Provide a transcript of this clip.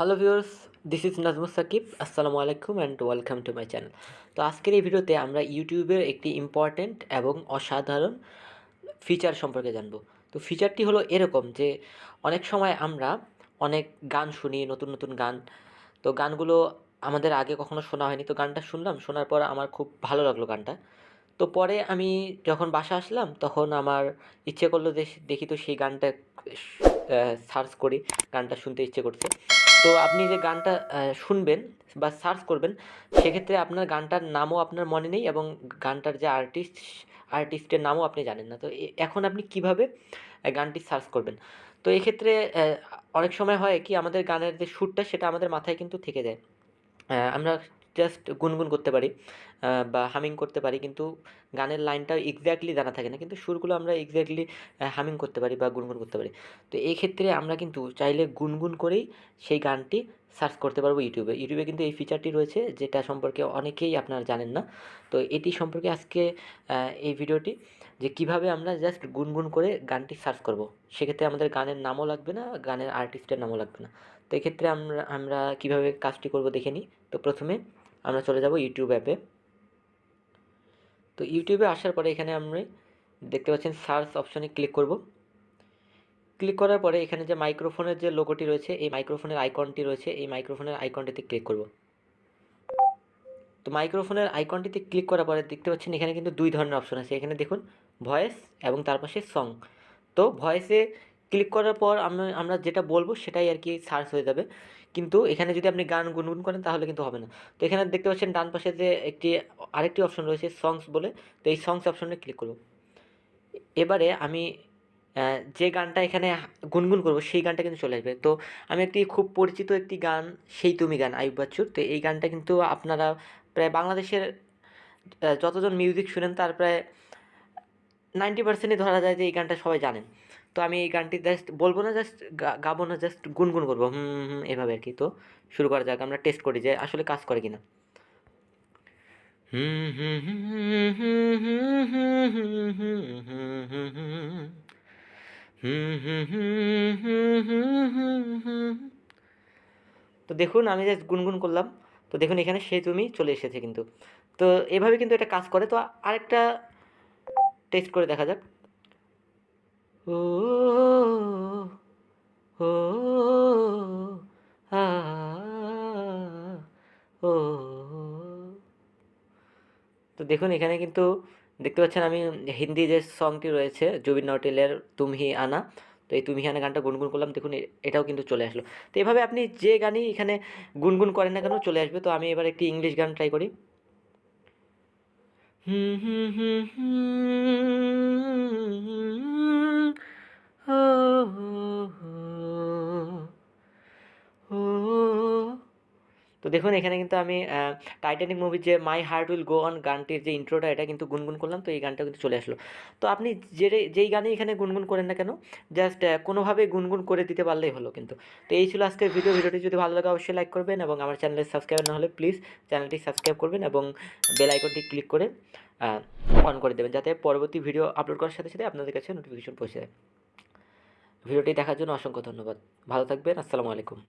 Hello viewers this is Najmus Sakib আসসালামু আলাইকুম and welcome to my channel তো আজকের এই ভিডিওতে আমরা ইউটিউবের একটি ইম্পর্ট্যান্ট এবং অসাধারণ ফিচার সম্পর্কে জানব। তো ফিচারটি হলো এরকম যে, অনেক সময় আমরা অনেক গান শুনি, নতুন নতুন গান। তো গানগুলো আমাদের আগে কখনো শোনা হয়নি। তো গানটা শুনলাম, শোনার পর আমার খুব ভালো লাগল গানটা। তো পরে আমি যখন বাসা আসলাম, তখন আমার ইচ্ছে করল যে, দেখি তো সেই গানটা সার্চ করি, গানটা শুনতে ইচ্ছে করছে। তো আপনি যে গানটা শুনবেন বা সার্চ করবেন, সেক্ষেত্রে আপনার গানটার নামও আপনার মনে নেই এবং গানটার যে আর্টিস্ট, আর্টিস্টের নামও আপনি জানেন না। তো এখন আপনি কীভাবে গানটি সার্চ করবেন? তো এক্ষেত্রে অনেক সময় হয় কি, আমাদের গানের যে সুরটা, সেটা আমাদের মাথায় কিন্তু থেকে যায়। আমরা জাস্ট গুনগুন করতে পারি বা হামিং করতে পারি, কিন্তু গানের লাইনটা এক্স্যাক্টলি জানা থাকে না, কিন্তু সুরগুলো আমরা এক্স্যাক্টলি হামিং করতে পারি বা গুনগুন করতে পারি। তো এই ক্ষেত্রে আমরা কিন্তু চাইলে গুনগুন করেই সেই গানটি সার্চ করতে পারব ইউটিউবে ইউটিউবে কিন্তু এই ফিচারটি রয়েছে, যেটা সম্পর্কে অনেকেই আপনারা জানেন না। তো এটি সম্পর্কে আজকে এই ভিডিওটি যে কীভাবে আমরা জাস্ট গুনগুন করে গানটি সার্চ করব। সেক্ষেত্রে আমাদের গানের নামও লাগবে না, গানের আর্টিস্টের নামও লাগবে না। তো এক্ষেত্রে আমরা আমরা কীভাবে কাজটি করব দেখে নিই। তো প্রথমে আমরা চলে যাব ইউটিউব অ্যাপে তো ইউটিউবে আসার পরে এখানে আমরা দেখতে পাচ্ছেন সার্চ অপশনে ক্লিক করব। ক্লিক করার পরে এখানে যে মাইক্রোফোনের যে লোগোটি রয়েছে, এই মাইক্রোফোনের আইকনটি রয়েছে, এই মাইক্রোফোনের আইকনটিতে ক্লিক করব। তো মাইক্রোফোনের আইকনটিতে ক্লিক করার পরে দেখতে পাচ্ছেন এখানে কিন্তু দুই ধরনের অপশন আছে। এখানে দেখুন ভয়েস এবং তার পাশে সং তো ভয়েসে ক্লিক করার পর আমরা আমরা যেটা বলব সেটাই আর কি সার্চ হয়ে যাবে। কিন্তু এখানে যদি আপনি গান গুনগুন করেন তাহলে কিন্তু হবে না। তো এখানে দেখতে পাচ্ছেন ডান পাশে যে একটি, আরেকটি অপশন রয়েছে সংস বলে, তো এই সংস অপশনে ক্লিক করব। এবারে আমি যে গানটা এখানে গুনগুন করব সেই গানটা কিন্তু চলে আসবে। তো আমি একটি খুব পরিচিত একটি গান, সেই তুমি গান আয়ুব বাচ্চুর। তো এই গানটা কিন্তু আপনারা প্রায় বাংলাদেশের যতজন মিউজিক শুনেন তার প্রায় নাইনটি পার্সেন্টই ধরা যায় যে এই গানটা সবাই জানেন। তো আমি এই গানটি জাস্ট বলব না জাস্ট গাবো না জাস্ট গুনগুন করব হুম হুম এভাবে আর কি তো শুরু করা যাক আমরা টেস্ট করি যে আসলে কাজ করে কিনা হুম হুম হুম হুম হুম হুম হুম হুম হুম হুম তো দেখুন আমি জাস্ট গুনগুন করলাম তো দেখুন এখানে সে তুমি চলে এসেছে কিন্তু তো এভাবে কিন্তু এটা কাজ করে তো আরেকটা টেস্ট করে দেখা যাক ও ও আ ও তো দেখুন এখানে কিন্তু দেখতে পাচ্ছেন আমি হিন্দি যে সংটি রয়েছে জুবিন নটিলের তুমহি আনা তো এই তুমি আনা গানটা গুনগুন করলাম দেখুন এটাও কিন্তু চলে আসলো তো এভাবে আপনি যে গানই এখানে গুনগুন করেন না কেন চলে আসবে তো আমি এবার একটি ইংলিশ গান ট্রাই করি হুম হুম হুম হুম তো দেখুন, এখানে কিন্তু আমি টাইটানিক মুভির যে my heart will go on গানটির যে ইন্ট্রোটা এটা কিন্তু গুনগুন করলাম, তো এই গানটা কিন্তু চলে আসলো। তো আপনি যে যেই গানে এখানে গুনগুন করেন না কেন জাস্ট কোনোভাবে গুনগুন করে দিতে পারলেই হলো কিন্তু। তো এই ছিল আজকের ভিডিও ভিডিওটি যদি ভালো লাগে, অবশ্যই লাইক করবেন এবং আমার চ্যানেলে সাবস্ক্রাইব না হলে প্লিজ চ্যানেলটি সাবস্ক্রাইব করবেন এবং বেল আইকনটি ক্লিক করে অন করে দেবেন, যাতে পরবর্তী ভিডিও আপলোড করার সাথে সাথে আপনাদের কাছে নোটিফিকেশন পৌঁছে যায়। ভিডিওটি দেখার জন্য অসংখ্য ধন্যবাদ। ভালো থাকবেন। আসসালামু আলাইকুম।